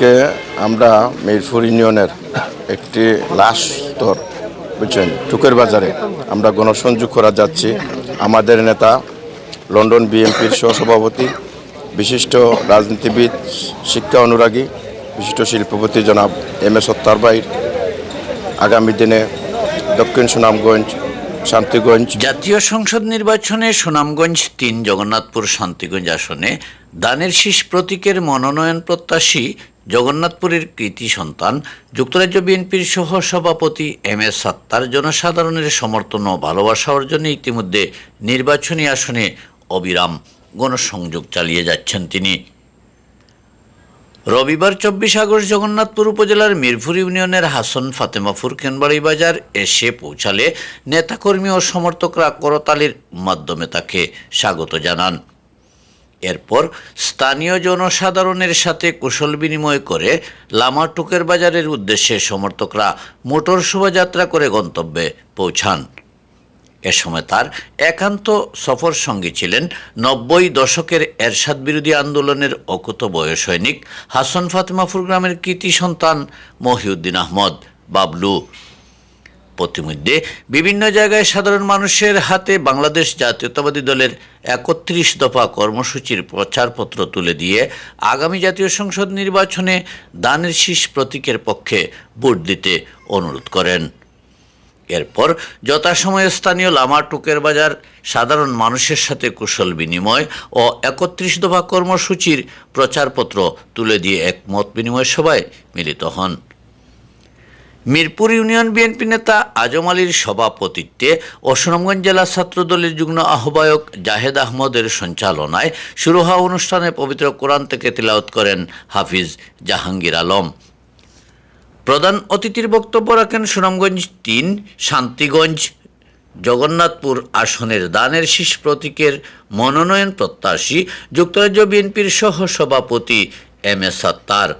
আজকে আমরা মিরপুর ইউনিয়নের একটি লাশ স্তর, বুঝছেন? টুকের বাজারে আমরা গণসংযোগ করা যাচ্ছি। আমাদের নেতা লন্ডন বিএনপির সহসভাপতি, বিশিষ্ট রাজনীতিবিদ, শিক্ষা অনুরাগী, বিশিষ্ট শিল্পপতি জনাব এম এস সত্তারবাইর আগামী দিনে দক্ষিণ সুনামগঞ্জ, শান্তিগঞ্জ। জাতীয় সংসদ নির্বাচনে সুনামগঞ্জ তিন, জগন্নাথপুর, শান্তিগঞ্জ আসনে দানের শীষ প্রতীকের মনোনয়ন প্রত্যাশী জগন্নাথপুরের কৃতি সন্তান, যুক্তরাজ্য বিএনপির সহ সভাপতি এম এস সাত্তার জনসাধারণের সমর্থন ও ভালোবাসা অর্জনে ইতিমধ্যে নির্বাচনী আসনে অবিরাম গণসংযোগ চালিয়ে যাচ্ছেন তিনি। রবিবার চব্বিশ আগস্ট জগন্নাথপুর উপজেলার মিরপুর ইউনিয়নের হাসন ফাতেমাপুর কেনবাড়ি বাজার এসে পৌঁছালে নেতাকর্মী ও সমর্থকরা করতালির মাধ্যমে তাকে স্বাগত জানান। এরপর স্থানীয় জনসাধারণের সাথে কুশল বিনিময় করে লামাটুকের বাজারের উদ্দেশ্যে সমর্থকরা মোটর শোভাযাত্রা করে গন্তব্যে পৌঁছান। এ সময় তার একান্ত সফর সঙ্গী ছিলেন নব্বই দশকের এরশাদ বিরোধী আন্দোলনের অকুত বয়স সৈনিক হাসন ফাতেমাফুর গ্রামের কৃতি সন্তান মহিউদ্দিন আহমদ, বাবলু। প্রতিমধ্যে বিভিন্ন জায়গায় সাধারণ মানুষের হাতে বাংলাদেশ জাতীয়তাবাদী দলের একত্রিশ দফা কর্মসূচির প্রচারপত্র তুলে দিয়ে আগামী জাতীয় সংসদ নির্বাচনে দানের শীষ প্রতীকের পক্ষে ভোট দিতে অনুরোধ করেন। এরপর যথাসময়ে স্থানীয় লামা টুকের বাজার সাধারণ মানুষের সাথে কুশল বিনিময় ও একত্রিশ দফা কর্মসূচির প্রচারপত্র তুলে দিয়ে এক মত বিনিময় সভায় মিলিত হন। মিরপুর ইউনিয়ন বিএনপি নেতা আজম আলীর সভাপতিত্বে ও সুনামগঞ্জ জেলা ছাত্রদলের যুগ্ম আহ্বায়ক জাহেদ আহমদের সঞ্চালনায় শুরু হওয়া অনুষ্ঠানে পবিত্র কোরআন থেকে তিলাওয়াত করেন হাফিজ জাহাঙ্গীর আলম। প্রধান অতিথির বক্তব্য রাখেন সুনামগঞ্জ তিন, শান্তিগঞ্জ, জগন্নাথপুর আসনের দানের শীষ প্রতীকের মনোনয়ন প্রত্যাশী, যুক্তরাজ্য বিএনপির সহ সভাপতি এম এস সাত্তার।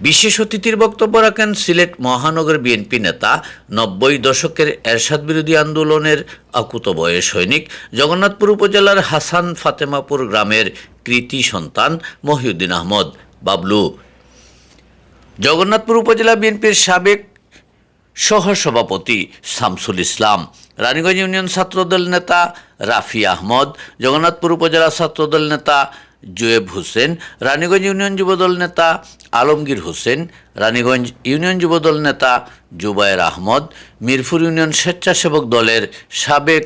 বিশেষ অতিথির বক্তব্য রাখেন সিলেট মহানগর বিএনপি নেতা, নব্বই দশকের এরশাদ বিরোধী আন্দোলনের আকুত বয়স সৈনিক, জগন্নাথপুর উপজেলার হাসান ফাতেমাপুর গ্রামের কৃতি সন্তান মহিউদ্দিন আহমদ, বাবলু। জগন্নাথপুর উপজেলা বিএনপির সাবেক সহ সভাপতি শামসুল ইসলাম, রানীগঞ্জ ইউনিয়ন ছাত্রদল নেতা রাফি আহমদ, জগন্নাথপুর উপজেলা ছাত্রদল নেতা জুয়েব হোসেন, রানীগঞ্জ ইউনিয়ন যুবদল নেতা আলমগীর হোসেন, রানীগঞ্জ ইউনিয়ন যুবদল নেতা জুবায়ের আহমদ, মিরপুর ইউনিয়ন স্বেচ্ছাসেবক দলের সাবেক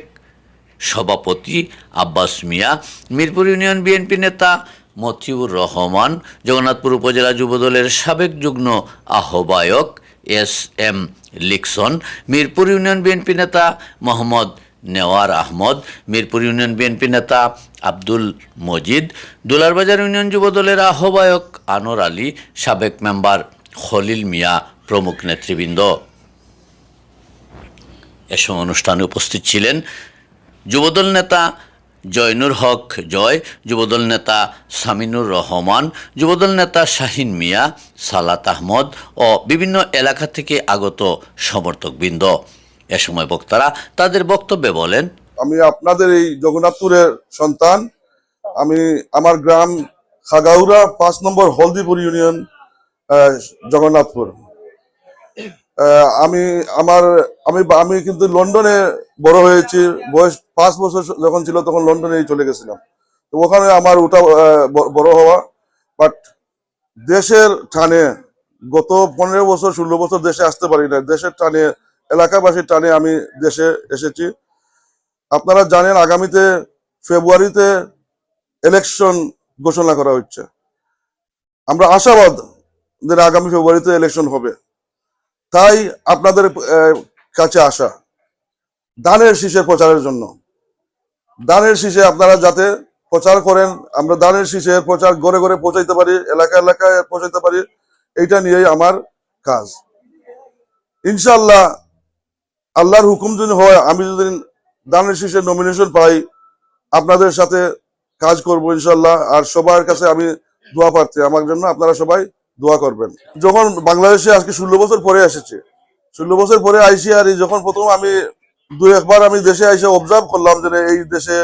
সভাপতি আব্বাস মিয়া, মিরপুর ইউনিয়ন বিএনপি নেতা মতিউর রহমান, জগন্নাথপুর উপজেলা যুবদলের সাবেক যুগ্ম আহ্বায়ক S M Likson Mirpur union BNP নেতা মোহাম্মদ নেওয়ার আহমদ, মিরপুর ইউনিয়ন বিএনপি নেতা আব্দুল মজিদ। দুলারবাজার ইউনিয়ন যুবদলের আহ্বায়ক আনোর আলী, সাবেক মেম্বার খলিল মিয়া, প্রমুখ নেতৃবৃন্দ। এসব অনুষ্ঠানে উপস্থিত ছিলেন যুবদল নেতা জয়নুর হক জয়, যুবদল নেতা সামিনুর রহমান, যুবদল নেতা শাহিন মিয়া, সালাত আহমদ ও বিভিন্ন এলাকা থেকে আগত সমর্থকবৃন্দ। এ সময় বক্তারা তাদের বক্তব্যে বলেন আমি আপনাদের এই জগন্নাথপুরের সন্তান। আমি আমার গ্রাম খাগাউরা পাঁচ নম্বর হলদিপুর ইউনিয়ন জগন্নাথপুর। আমি আমার, আমি আমি কিন্তু লন্ডনে বড় হয়েছি। বয়স পাঁচ বছর যখন ছিল তখন লন্ডনে চলে গেছিলাম। তো ওখানে আমার ওটা বড় হওয়া। বাট দেশের টানে গত পনেরো বছর, ষোলো বছর দেশে আসতে পারি না দেশের টানে, এলাকাবাসীর টানে আমি দেশে এসেছি। আপনারা জানেন আগামীতে ফেব্রুয়ারিতে ইলেকশন ঘোষণা করা হচ্ছে। আমরা আশাবাদ আগামী ফেব্রুয়ারিতে ইলেকশন হবে। তাই আপনাদের কাছে আসা। দানের শীষে প্রচারের জন্য। দানের শীষে আপনারা যাতে প্রচার করেন, আমরা দানের শীষে প্রচার ঘরে ঘরে পৌঁছাইতে পারি এলাকা এলাকায় পৌঁছাইতে পারি, এইটা নিয়েই আমার কাজ। ইনশাল্লাহ আল্লাহর হুকুম যদি হয়, আমি যদি দানের শীষের নমিনেশন পাই, আপনাদের সাথে কাজ করব ইনশাল্লাহ। আর সবার কাছে আমি দোয়া প্রার্থী, আমার জন্য আপনারা সবাই দোয়া করবেন। যখন বাংলাদেশে আজকে ষোলো বছর পরে এসেছে, ষোলো বছর পরে আইসি আর যখন প্রথম আমি দু একবার আমি দেশে আইসে অবজার্ভ করলাম যে এই দেশে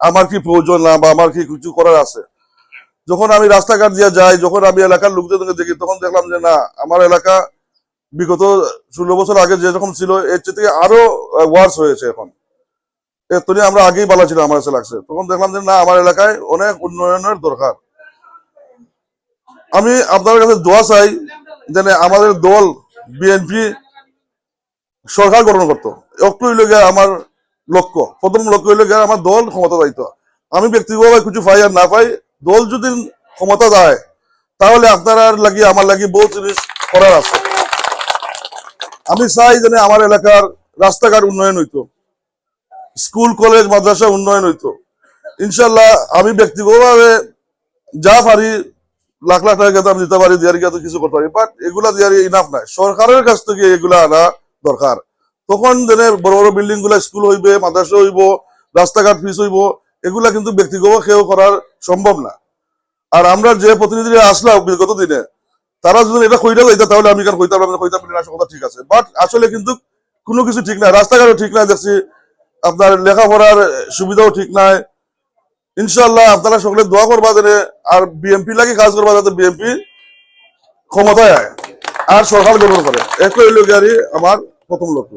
আমার কি প্রয়োজন না বা আমার কি কিছু করার আছে। যখন আমি রাস্তাঘাট দিয়ে যাই, যখন আমি এলাকার লোকজনকে দেখি, তখন দেখলাম যে না, আমার এলাকা বিগত ষোলো বছর আগে যেরকম ছিল, এর চেয়ে থেকে আরও ওয়ার্স হয়েছে এখন। এতনি আমরা আগেই ভালো ছিল আমার কাছে লাগছে তখন দেখলাম যে না, আমার এলাকায় অনেক উন্নয়নের দরকার। আমি আপনার কাছে দোয়া চাই যেন আমাদের দল বিএনপি সরকার গঠন করতো। একটু হইল আমার লক্ষ্য, প্রথম লক্ষ্য হইল আমার দল ক্ষমতা দায়িত্ব। আমি ব্যক্তিগতভাবে কিছু পাই আর না পাই, দল যদি ক্ষমতা দেয়, তাহলে আপনার লাগি, আমার লাগি বহু জিনিস করার আছে। আমি চাই যেন আমার এলাকার রাস্তাঘাট উন্নয়ন হইতো। স্কুল, কলেজ, মাদ্রাসা উন্নয়ন হইতো। ইনশাল্লাহ আমি ব্যক্তিগতভাবে যা পারি, লাখ লাখ টাকা আমি দিতে পারি, দিয়ারি তো কিছু করতে পারি বাট এগুলা দিয়ারি ইনাফ নাই। সরকারের কাছ থেকে এগুলা আনা দরকার। তখন যেনে বড় বড় বিল্ডিংগুলা স্কুল হইবে, মাদ্রাসা হইব, রাস্তাঘাট পিস হইব, এগুলা কিন্তু ব্যক্তিগত কেউ করার সম্ভব না। আর আমরা যে প্রতিনিধিরা আসলাম বিগত দিনে, তারা যদি এটা কইটা যাইতা, তাহলে আমি কেন কইতাম কইতাম কথা ঠিক আছে। বাট আসলে কিন্তু কোনো কিছু ঠিক নাই রাস্তাঘাটও ঠিক নাই দেখছি। আপনার লেখাপড়ার সুবিধাও ঠিক নাই। ইনশাল্লাহ আপনারা সকলে দোয়া করবা দেনে আর বিএমপি লাগে কাজ করবা যাতে বিএমপি ক্ষমতায় আয়। আর সরকার গ্রহণ করে। একই লোক আমার প্রথম লক্ষ্য।